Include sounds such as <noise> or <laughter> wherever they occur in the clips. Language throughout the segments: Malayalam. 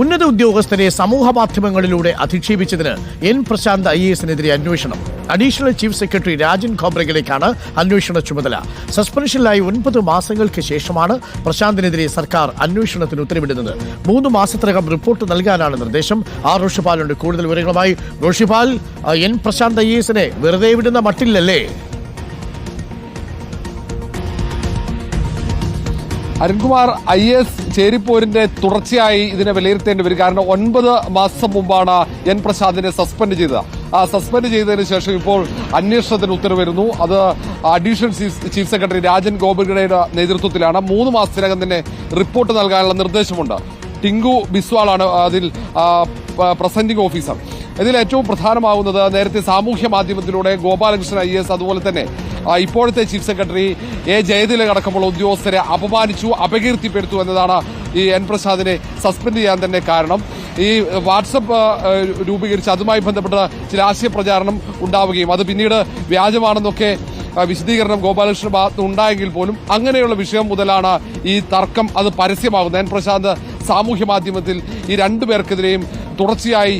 ഉന്നത ഉദ്യോഗസ്ഥരെ സമൂഹ മാധ്യമങ്ങളിലൂടെ അധിക്ഷേപിച്ചതിന് എൻ പ്രശാന്ത് ഐ എസിനെതിരെ അന്വേഷണം. അഡീഷണൽ ചീഫ് സെക്രട്ടറി രാജൻ ഖോബ്രഗിലേക്കാണ് അന്വേഷണ ചുമതല. സസ്പെൻഷനിലായി ഒൻപത് മാസങ്ങൾക്ക് ശേഷമാണ് പ്രശാന്തിനെതിരെ സർക്കാർ അന്വേഷണത്തിന് ഉത്തരവിടുന്നത്. മൂന്ന് മാസത്തിനകം റിപ്പോർട്ട് നൽകാനാണ് നിർദ്ദേശം. ആർ റോഷിപാലുണ്ട് കൂടുതൽ വിവരങ്ങളുമായി റോഷിപാൽ എൻ പ്രശാന്ത് ഐ എസിനെ വെറുതെ വിടുന്ന മട്ടില്ലല്ലേ അരുൺകുമാർ ഐ എസ് ചേരിപ്പോരിന്റെ തുടർച്ചയായി ഇതിനെ വിലയിരുത്തേണ്ടി വരും. കാരണം ഒൻപത് മാസം മുമ്പാണ് എൻ പ്രസാദിനെ സസ്പെൻഡ് ചെയ്തത്. ആ സസ്പെൻഡ് ചെയ്തതിന് ശേഷം ഇപ്പോൾ അന്വേഷണത്തിന് ഉത്തരവ് വരുന്നു. അത് അഡീഷണൽ ചീഫ് സെക്രട്ടറി രാജൻ ഗോപുരയുടെ നേതൃത്വത്തിലാണ്. മൂന്ന് മാസത്തിനകം തന്നെ റിപ്പോർട്ട് നൽകാനുള്ള നിർദ്ദേശമുണ്ട്. ടിങ്കു ബിസ്വാളാണ് അതിൽ പ്രസന്റിംഗ് ഓഫീസർ. ഇതിൽ ഏറ്റവും പ്രധാനമാവുന്നത് നേരത്തെ സാമൂഹ്യ മാധ്യമത്തിലൂടെ ഗോപാലകൃഷ്ണൻ ഐ എസ് അതുപോലെ തന്നെ ഇപ്പോഴത്തെ ചീഫ് സെക്രട്ടറി എ ജയതിലക് അടക്കമുള്ള ഉദ്യോഗസ്ഥരെ അപമാനിച്ചു അപകീർത്തിപ്പെടുത്തു എന്നതാണ് ഈ എൻ പ്രസാദിനെ സസ്പെൻഡ് ചെയ്യാൻ തന്നെ കാരണം. ഈ വാട്സപ്പ് രൂപീകരിച്ച് അതുമായി ബന്ധപ്പെട്ട ചില ആശയ പ്രചാരണം ഉണ്ടാവുകയും അത് പിന്നീട് വ്യാജമാണെന്നൊക്കെ വിശദീകരണം ഗോപാലകൃഷ്ണ ഭാഗത്ത് ഉണ്ടായെങ്കിൽ പോലും അങ്ങനെയുള്ള വിഷയം മുതലാണ് ഈ തർക്കം അത് പരസ്യമാകുന്നത്. എൻ പ്രശാന്ത് സാമൂഹ്യ മാധ്യമത്തിൽ ഈ രണ്ടുപേർക്കെതിരെയും തുടർച്ചയായി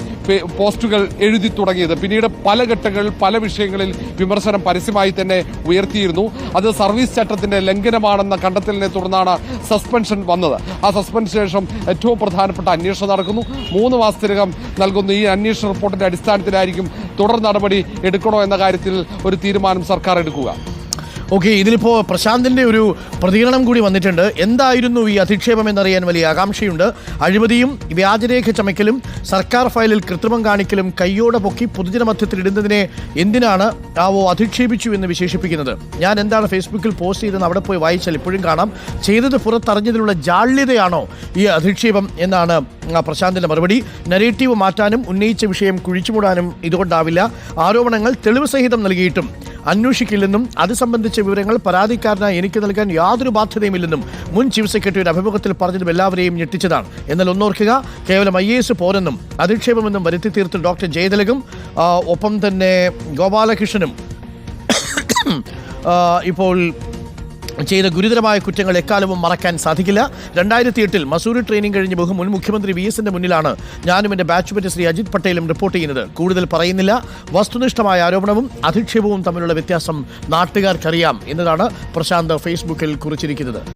പോസ്റ്റുകൾ എഴുതി തുടങ്ങിയത്. പിന്നീട് പല ഘട്ടങ്ങളിൽ പല വിഷയങ്ങളിൽ വിമർശനം പരസ്യമായി തന്നെ ഉയർത്തിയിരുന്നു. അത് സർവീസ് ചട്ടത്തിന്റെ ലംഘനമാണെന്ന കണ്ടെത്തലിനെ തുടർന്നാണ് സസ്പെൻഷൻ വന്നത്. ആ സസ്പെൻഷന് ശേഷം ഏറ്റവും പ്രധാനപ്പെട്ട അന്വേഷണം നടക്കുന്നു. മൂന്ന് മാസത്തിനകം നൽകുന്ന ഈ അന്വേഷണ റിപ്പോർട്ടിന്റെ അടിസ്ഥാനത്തിലായിരിക്കും തുടർ നടപടി എടുക്കണോ എന്ന കാര്യത്തിൽ ഒരു തീരുമാനം സർക്കാർ എടുക്കുക. ഓക്കെ ഇതിലിപ്പോ പ്രശാന്തിന്റെ ഒരു പ്രതികരണം കൂടി വന്നിട്ടുണ്ട്. എന്തായിരുന്നു ഈ അധിക്ഷേപം എന്നറിയാൻ വലിയ ആകാംക്ഷയുണ്ട്. അഴിമതിയും വ്യാജരേഖ ചമയ്ക്കലും സർക്കാർ ഫയലിൽ കൃത്രിമം കാണിക്കലും കയ്യോടെ പൊക്കി പൊതുജന മധ്യത്തിൽ ഇടുന്നതിനെ എന്തിനാണ് ആവോ അധിക്ഷേപിച്ചു എന്ന് വിശേഷിപ്പിക്കുന്നത്? ഞാൻ എന്താണ് ഫേസ്ബുക്കിൽ പോസ്റ്റ് ചെയ്തതെന്ന് അവിടെ പോയി വായിച്ചാൽ ഇപ്പോഴും കാണാം. ചെയ്തത് പുറത്തറിഞ്ഞതിലുള്ള ജാള്യതയാണോ ഈ അധിക്ഷേപം എന്നാണ് പ്രശാന്തിന്റെ മറുപടി. നരേറ്റീവ് മാറ്റാനും ഉന്നയിച്ച വിഷയം കുഴിച്ചുമൂടാനും ഇതുകൊണ്ടാവില്ല. ആരോപണങ്ങൾ തെളിവ് സഹിതം നൽകിയിട്ടും അന്വേഷിക്കില്ലെന്നും അത് സംബന്ധിച്ച വിവരങ്ങൾ പരാതിക്കാരനായി എനിക്ക് നൽകാൻ യാതൊരു ബാധ്യതയുമില്ലെന്നും മുൻ ചീഫ് സെക്രട്ടറിയുടെ അഭിമുഖത്തിൽ പറഞ്ഞതും എല്ലാവരെയും ഞെട്ടിച്ചതാണ്. എന്നാൽ ഒന്നോർക്കുക കേവലം ഐ എസ് പോരെന്നും അധിക്ഷേപമെന്നും വരുത്തി തീർത്ത് ഡോക്ടർ ജയതിലകും ഒപ്പം തന്നെ ഗോപാലകൃഷ്ണനും <coughs> ഇപ്പോൾ ചെയ്ത ഗുരുതരമായ കുറ്റങ്ങൾ എക്കാലവും മറക്കാൻ സാധിക്കില്ല. രണ്ടായിരത്തി എട്ടിൽ മസൂരി ട്രെയിനിങ് കഴിഞ്ഞ് മുൻ മുഖ്യമന്ത്രി വി എസിന്റെ മുന്നിലാണ് ഞാനും എന്റെ ബാച്ച്മേറ്റ് ശ്രീ അജിത് പട്ടേലും റിപ്പോർട്ട് ചെയ്യുന്നത്. കൂടുതൽ പറയുന്നില്ല. വസ്തുനിഷ്ഠമായ ആരോപണവും അധിക്ഷേപവും തമ്മിലുള്ള വ്യത്യാസം നാട്ടുകാർക്കറിയാം എന്നതാണ് പ്രശാന്ത് ഫേസ്ബുക്കിൽ കുറിച്ചിരിക്കുന്നത്.